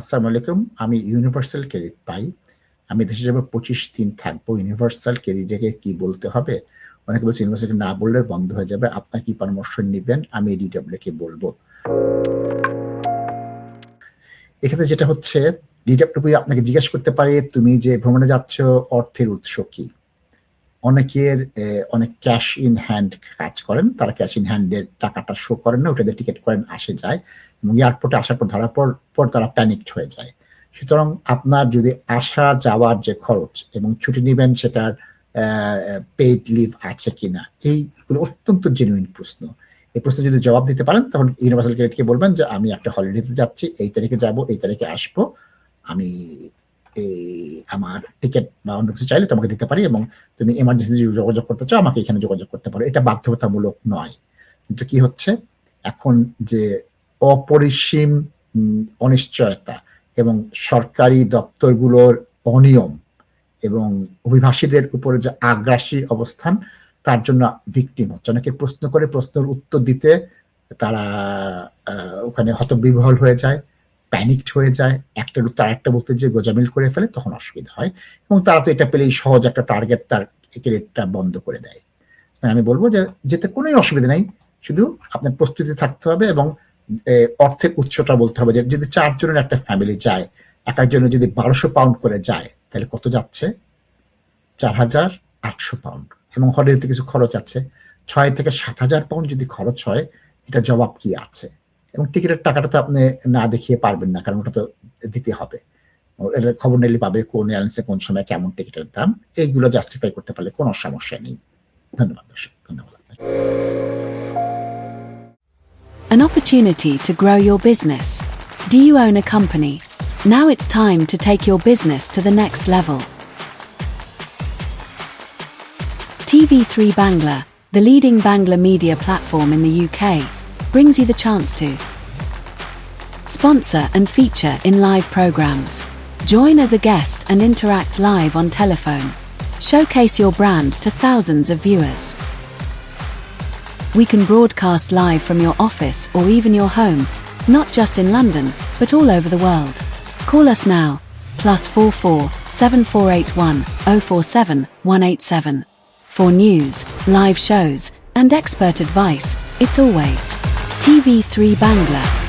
আসসালামু আলাইকুম। আমি ইউনিভার্সাল ক্রেডিট পাই। আমি দেশে যাব ২৫ দিন থাকব। ইউনিভার্সাল ক্রেডিটে কি বলতে হবে? অনেকে বলছে ইউনিভার্সাল না বললে বন্ধ হয়ে যাবে। আপনার কি পরামর্শ নিবেন? আমি ডিডব্লিউ কে বলব। এক্ষেত্রে যেটা হচ্ছে ডিডব্লিউ আপনাকে জিজ্ঞেস করতে পারে, তুমি যে ভ্রমণে যাচ্ছ অর্থের উৎস কি? অনেকের অনেক ক্যাশ ইন হ্যান্ড কাজ করেন। তারা ক্যাশ ইন হ্যান্ড এর টাকাটা শো করেন না। ওটা টিকিট করেন, আসে যায়। এবং এয়ারপোর্টে আসার পর ধরার পর, পর তারা প্যানিকড হয়ে যায়। সুতরাং আপনার যদি আসা যাওয়ার যে খরচ এবং ছুটি নেবেন সেটার পেইড লিভ আছে কিনা? এইগুলো অত্যন্ত জেনুইন প্রশ্ন। এই প্রশ্ন যদি জবাব দিতে পারেন তখন ইউনিভার্সাল ক্রেডিটকে বলবেন যে আমি একটা হলিডেতে যাচ্ছি। এই তারিখে যাব এই তারিখে আসব। আমি এই আমার টিকেট বা অন্য কিছু চাইলে তোমাকে দিতে পারি এবং তুমি এমার্জেন্সি যোগাযোগ করতে চাও আমাকে এখানে যোগাযোগ করতে পারো। এটা বাধ্যতামূলক নয়। কিন্তু কি হচ্ছে এখন যে অপরিসীম অনিশ্চয়তা এবং সরকারি দপ্তরগুলোর অনিয়ম এবং অভিবাসীদের উপরে যে আগ্রাসী অবস্থান তার জন্য ভিকটিম হচ্ছে। অনেকে প্রশ্ন করে প্রশ্নের উত্তর দিতে তারা ওখানে হতবিহ্বল হয়ে যায়, প্যানিকড হয়ে যায়। একটার উত্তর আরেকটা বলতে যেয়ে গোঁজামিল করে ফেলে তখন অসুবিধা হয়। এবং তারা তো এটা পেলেই সহজ একটা টার্গেট তার ক্রেডিটটা বন্ধ করে দেয়। আমি বলব যে যেতে কোনই অসুবিধা নাই। শুধু আপনার প্রস্তুতি থাকতে হবে এবং অর্থের উৎসটা বলতে হবে যে যদি চারজনের একটা ফ্যামিলি যায়, একেকজনের যদি বারোশো পাউন্ড করে যায় তাহলে কত যাচ্ছে? ৪,৮০০ পাউন্ড এবং হলিডেতে কিছু খরচ আছে। ছয় থেকে ৭,০০০ পাউন্ড যদি খরচ হয় এটার জবাব কি আছে? এবং টিকেটের টাকাটা তো আপনি না দেখিয়ে পারবেন না। কারণ ওটা তো দিতে হবে। খবর নিলে পাবে কোন এয়ারলাইন্সে কোন সময় কেমন টিকেটের দাম। এইগুলো জাস্টিফাই করতে পারলে কোন সমস্যা নেই। ধন্যবাদ দর্শক। ধন্যবাদ An opportunity to grow your business. Do you own a company? Now it's time to take your business to the next level. TV3 Bangla, the leading Bangla media platform in the UK, brings you the chance to sponsor and feature in live programs. Join as a guest and interact live on telephone. Showcase your brand to thousands of viewers. We can broadcast live from your office or even your home, not just in London, but all over the world. Call us now, plus 44 7481 047 187. For news, live shows, and expert advice, it's always TV3 Bangla.